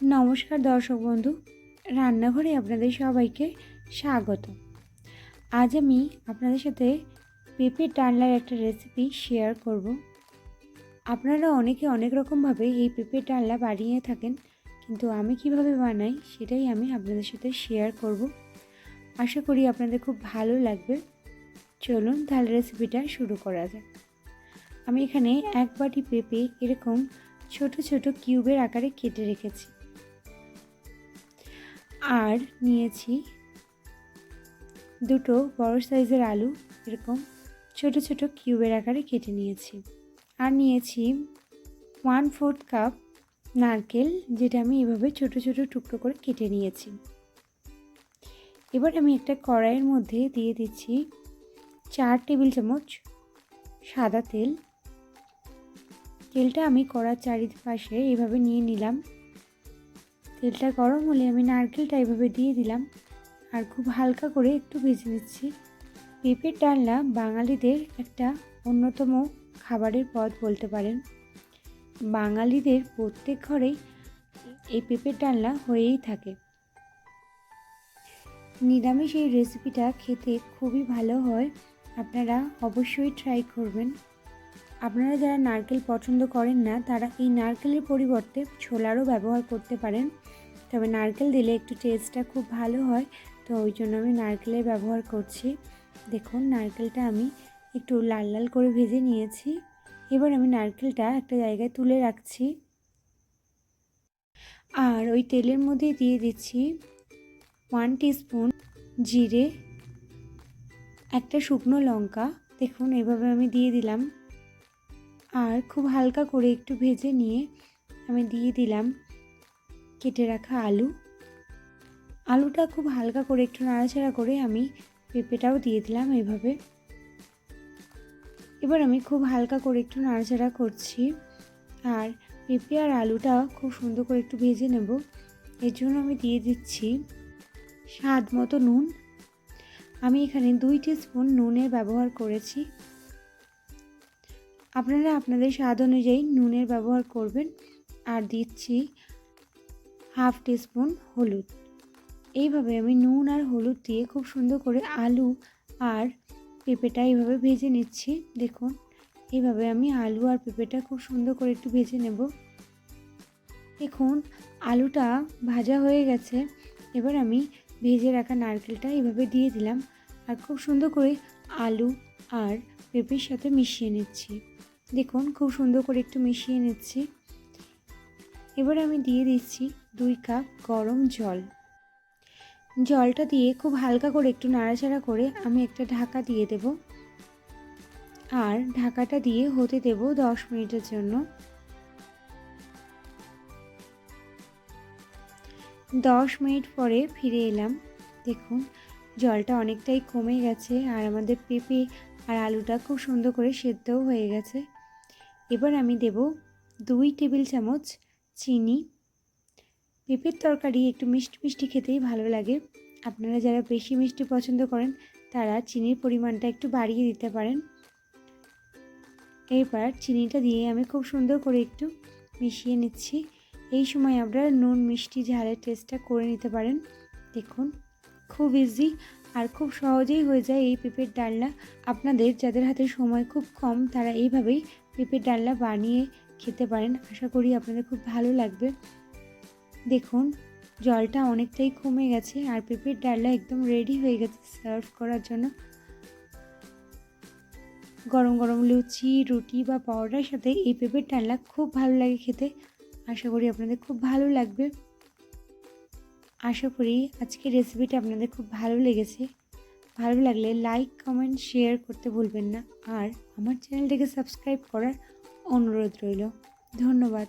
নমস্কার দর্শক বন্ধু, রান্নাঘরে আপনাদের সবাইকে স্বাগত। আজ আমি আপনাদের সাথে পেঁপের ডালনার একটা রেসিপি শেয়ার করব। আপনারা অনেকে অনেক রকমভাবে এই পেঁপের ডালনা বানিয়ে থাকেন, কিন্তু আমি কীভাবে বানাই সেটাই আমি আপনাদের সাথে শেয়ার করব। আশা করি আপনাদের খুব ভালো লাগবে। চলুন তাহলে রেসিপিটা শুরু করা যাক। আমি এখানে এক বাটি পেঁপে এরকম ছোট ছোট কিউবের আকারে কেটে রেখেছি। আর নিয়েছি দুটো বড় সাইজের আলু, এরকম ছোট ছোট কিউবের আকারে কেটে নিয়েছি। আর নিয়েছি ওয়ান ফোর্থ কাপ নারকেল, যেটা আমি এভাবে ছোট ছোট টুকরো করে কেটে নিয়েছি। এবার আমি একটা কড়াইয়ের মধ্যে দিয়ে দিচ্ছি চার টেবিল চামচ সাদা তেল। তেলটা আমি কড়ার চারিপাশে এভাবে নিয়ে নিলাম। তেলটা গরম হলে আমি নারকেলটা এভাবে দিয়ে দিলাম। আর খুব হালকা করে একটু ভেজে নিচ্ছি। পেঁপের ডালনা বাঙালিদের একটা অন্যতম খাবারের পদ বলতে পারেন। বাঙালিদের প্রত্যেক ঘরেই এই পেঁপের ডালনা হয়েই থাকে। নিরামিষ এই রেসিপিটা খেতে খুবই ভালো হয়। আপনারা অবশ্যই ট্রাই করবেন। আপনারা যারা নারকেল পছন্দ করেন না, তারা এই নারকেলের পরিবর্তে ছোলারও ব্যবহার করতে পারেন। তবে নারকেল দিলে একটু টেস্টটা খুব ভালো হয়, তো ওই জন্য আমি নারকেলের ব্যবহার করছি। দেখুন, নারকেলটা আমি একটু লাল লাল করে ভেজে নিয়েছি। এবার আমি নারকেলটা একটা জায়গায় তুলে রাখছি। আর ওই তেলের মধ্যে দিয়ে দিচ্ছি ওয়ান স্পুন জিরে, একটা শুকনো লঙ্কা। দেখুন, এভাবে আমি দিয়ে দিলাম। আর খুব হালকা করে একটু ভেজে নিয়ে আমি দিয়ে দিলাম কেটে রাখা আলু। আলুটা খুব হালকা করে একটু নাড়াচাড়া করে আমি পেঁপেটাও দিয়ে দিলাম এইভাবে এবার আমি খুব হালকা করে একটু নাড়াচাড়া করছি আর পেঁপে আর আলুটা খুব সুন্দর করে একটু ভেজে নেব। এর জন্য আমি দিয়ে দিচ্ছি স্বাদ মতো নুন। আমি এখানে দুই স্পুন নুনের ব্যবহার করেছি। আপনারা আপনাদের স্বাদ অনুযায়ী নুনের ব্যবহার করবেন আর দিচ্ছি হাফ টিস্পুন হলুদ। এইভাবে আমি নুন আর হলুদ দিয়ে খুব সুন্দর করে আলু আর পেঁপেটা এইভাবে ভেজে নিচ্ছি। দেখুন, এইভাবে আমি আলু আর পেঁপেটা খুব সুন্দর করে একটু ভেজে নেব। দেখুন, আলুটা ভাজা হয়ে গেছে। এবার আমি ভেজে রাখা নারকেলটা এইভাবে দিয়ে দিলাম আর খুব সুন্দর করে আলু আর পেঁপের সাথে মিশিয়ে নিচ্ছি। দেখুন, খুব সুন্দর করে একটু মিশিয়ে নিচ্ছি। এবার আমি দিয়ে দিচ্ছি দুই কাপ গরম জল। জলটা দিয়ে খুব হালকা করে একটু নাড়াচাড়া করে আমি একটা ঢাকা দিয়ে দেব। আর ঢাকাটা দিয়ে হতে দেব দশ মিনিটের জন্য। দশ মিনিট পরে ফিরে এলাম। দেখুন, জলটা অনেকটাই কমে গেছে আর আমাদের পেঁপে আর আলুটা খুব সুন্দর করে সেদ্ধও হয়ে গেছে। এবার আমি দেব দুই টেবিল চামচ চিনি। পেঁপের তরকারি একটু মিষ্টি মিষ্টি খেতেই ভালো লাগে। আপনারা যারা বেশি মিষ্টি পছন্দ করেন, তারা চিনির পরিমাণটা একটু বাড়িয়ে দিতে পারেন। এবার চিনিটা দিয়ে আমি খুব সুন্দর করে একটু মিশিয়ে নিচ্ছি। এই সময় আপনারা নুন, মিষ্টি, ঝালের টেস্টটা করে নিতে পারেন। দেখুন। খুব ইজি আর খুব সহজেই হয়ে যায় এই পেঁপের ডালনা। আপনাদের, যাদের হাতে সময় খুব কম, তারা এইভাবেই পেঁপের ডালনা বানিয়ে খেতে পারেন। আশা করি আপনাদের খুব ভালো লাগবে। দেখুন, জলটা অনেকটাই কমে গেছে আর পেঁপের ডালনা একদম রেডি হয়ে গেছে সার্ভ করার জন্য। গরম গরম লুচি, রুটি বা পাউডার সাথে এই পেঁপের ডালনা খুব ভালো লাগে খেতে। আশা করি আপনাদের খুব ভালো লাগবে। আশা করি আজকের রেসিপিটা আপনাদের খুব ভালো লেগেছে। ভালো লাগলে লাইক কমেন্ট শেয়ার করতে ভুলবেন না। আর আমার চ্যানেলটাকে সাবস্ক্রাইব করার অনুরোধ রইল। ধন্যবাদ।